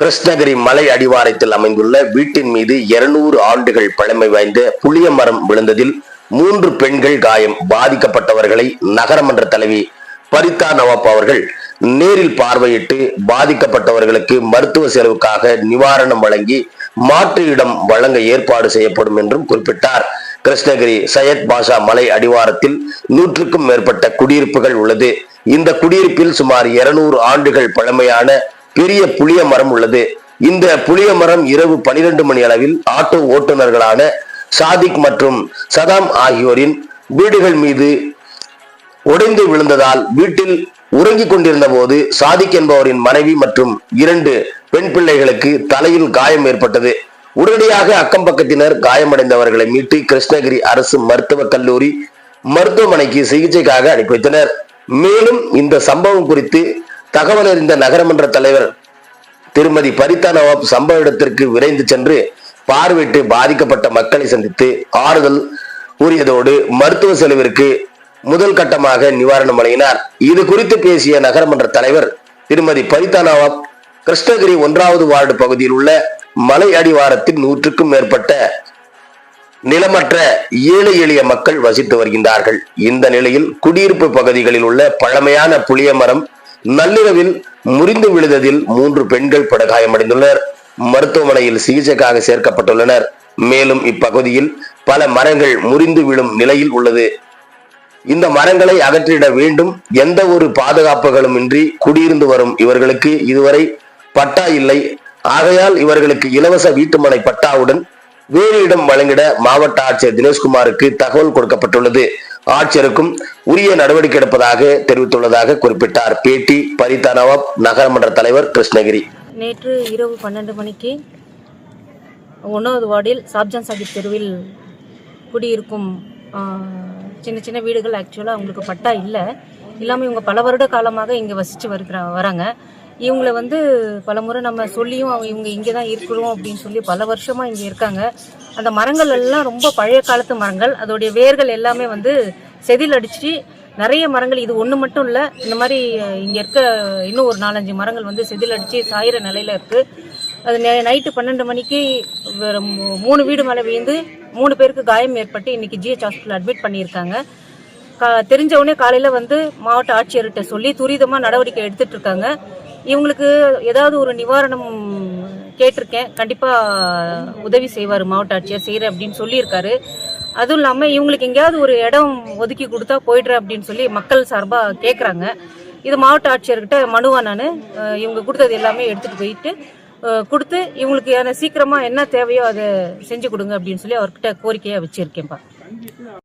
கிருஷ்ணகிரி மலை அடிவாரத்தில் அமைந்துள்ள வீட்டின் மீது 200 ஆண்டுகள் பழமை வாய்ந்த புளிய மரம் விழுந்ததில் மூன்று பெண்கள் காயம் பாதிக்கப்பட்டவர்களை நகரமன்ற தலைவி பரிதா நவாப் அவர்கள் நேரில் பார்வையிட்டு பாதிக்கப்பட்டவர்களுக்கு மருத்துவ செலவுக்காக நிவாரணம் வழங்கி மாற்று இடம் வழங்க ஏற்பாடு செய்யப்படும் என்றும் குறிப்பிட்டார். கிருஷ்ணகிரி சையத் பாஷா மலை அடிவாரத்தில் நூற்றுக்கும் மேற்பட்ட குடியிருப்புகள் உள்ளது. இந்த குடியிருப்பில் சுமார் 200 ஆண்டுகள் பழமையான பெரிய புளிய மரம் உள்ளது. இந்த புளிய மரம் இரவு பனிரெண்டு மணி அளவில் ஆட்டோ ஓட்டுநர்களான சாதிக் மற்றும் சதாம் ஆகியோரின் வீடுகள் மீது உடைந்து விழுந்ததால் வீட்டில் உறங்கிக் கொண்டிருந்த போது சாதிக் என்பவரின் மனைவி மற்றும் இரண்டு பெண் பிள்ளைகளுக்கு தலையில் காயம் ஏற்பட்டது. உடனடியாக அக்கம் பக்கத்தினர் காயமடைந்தவர்களை மீட்டு கிருஷ்ணகிரி அரசு மருத்துவக் கல்லூரி மருத்துவமனைக்கு சிகிச்சைக்காக அனுப்பி வைத்தனர். மேலும் இந்த சம்பவம் குறித்து தகவல் அறிந்த நகரமன்ற தலைவர் திருமதி பரிதா நவாப் சம்பவ இடத்திற்கு விரைந்து சென்று பார்வையிட்டு பாதிக்கப்பட்ட மக்களை சந்தித்து ஆறுதல் கூறியதோடு மருத்துவ செலவிற்கு முதல் கட்டமாக நிவாரணம் வழங்கினார் இது குறித்து பேசிய நகரமன்ற தலைவர் திருமதி பரிதா நவாப் கிருஷ்ணகிரி ஒன்றாவது வார்டு பகுதியில் உள்ள மலை அடிவாரத்தில் நூற்றுக்கும் மேற்பட்ட நிலமற்ற ஏழை எளிய மக்கள் வசித்து வருகின்றார்கள். இந்த நிலையில் குடியிருப்பு பகுதிகளில் உள்ள பழமையான புளிய மரம் நள்ளிரவில் முறிந்து விழுந்ததில் மூன்று பெண்கள் படுகாயமடைந்துள்ளனர். மருத்துவமனையில் சிகிச்சைக்காக சேர்க்கப்பட்டுள்ளனர். மேலும் இப்பகுதியில் பல மரங்கள் முறிந்து விழும் நிலையில் உள்ளது. இந்த மரங்களை அகற்றிட வேண்டும். எந்த ஒரு பாதுகாப்புகளும் இன்றி குடியிருந்து வரும் இவர்களுக்கு இதுவரை பட்டா இல்லை. ஆகையால் இவர்களுக்கு இலவச வீட்டுமனை பட்டாவுடன் வேறு இடம் வழங்கிட மாவட்ட ஆட்சியர் தினேஷ்குமாருக்கு தகவல் கொடுக்கப்பட்டுள்ளது. ஆட்சியருக்கும் உரிய நடவடிக்கை எடுப்பதாக தெரிவித்துள்ளதாக குறிப்பிட்டார். பேட்டி பரிதா நவாப் நகரமன்ற தலைவர் கிருஷ்ணகிரி. நேற்று இரவு பன்னெண்டு மணிக்கு ஒன்றாவது வார்டில் சாப்ஜான் சாஹிப் தெருவில் குடியிருக்கும் சின்ன சின்ன வீடுகள் ஆக்சுவலாக அவங்களுக்கு பட்டா இல்லை. இல்லாமல் இவங்க பல வருட காலமாக இங்கே வசித்து வருகிற வராங்க. இவங்கள வந்து பல முறை நம்ம சொல்லியும் அவங்க இவங்க இங்கே தான் இருக்கிறோம் அப்படின்னு சொல்லி பல வருஷமாக இங்கே இருக்காங்க. அந்த மரங்கள் எல்லாம் ரொம்ப பழைய காலத்து மரங்கள். அதோடைய வேர்கள் எல்லாமே வந்து செதில் அடிச்சு நிறைய மரங்கள் இது ஒன்று மட்டும் இல்லை இந்த மாதிரி இங்கே இருக்க இன்னும் ஒரு நாலஞ்சு மரங்கள் வந்து செதில் அடித்து சாயிற நிலையில் இருக்குது அது நைட்டு பன்னெண்டு மணிக்கு மூணு வீடு மேலே விழுந்து மூணு பேருக்கு காயம் ஏற்பட்டு இன்னைக்கு ஜிஹெச் ஹாஸ்பிட்டல் அட்மிட் பண்ணியிருக்காங்க. கா தெரிஞ்சவுடனே காலையில் வந்து மாவட்ட ஆட்சியர்கிட்ட சொல்லி துரிதமாக நடவடிக்கை எடுத்துகிட்ருக்காங்க இவங்களுக்கு ஏதாவது ஒரு நிவாரணம் கேட்டிருக்கேன். கண்டிப்பாக உதவி செய்வார் மாவட்ட ஆட்சியர் செய்கிறேன் அப்படின்னு சொல்லியிருக்காரு. அதுவும் இல்லாமல் இவங்களுக்கு எங்கேயாவது ஒரு இடம் ஒதுக்கி கொடுத்தா போயிடுறேன் அப்படின்னு சொல்லி மக்கள் சார்பாக கேட்குறாங்க இது மாவட்ட ஆட்சியர்கிட்ட மனுவா நான் இவங்க கொடுத்தது எல்லாமே எடுத்துகிட்டு போயிட்டு கொடுத்து இவங்களுக்கு என்ன சீக்கிரமாக என்ன தேவையோ அதை செஞ்சு கொடுங்க அப்படின்னு சொல்லி அவர்கிட்ட கோரிக்கையாக வச்சுருக்கேன்ப்பா.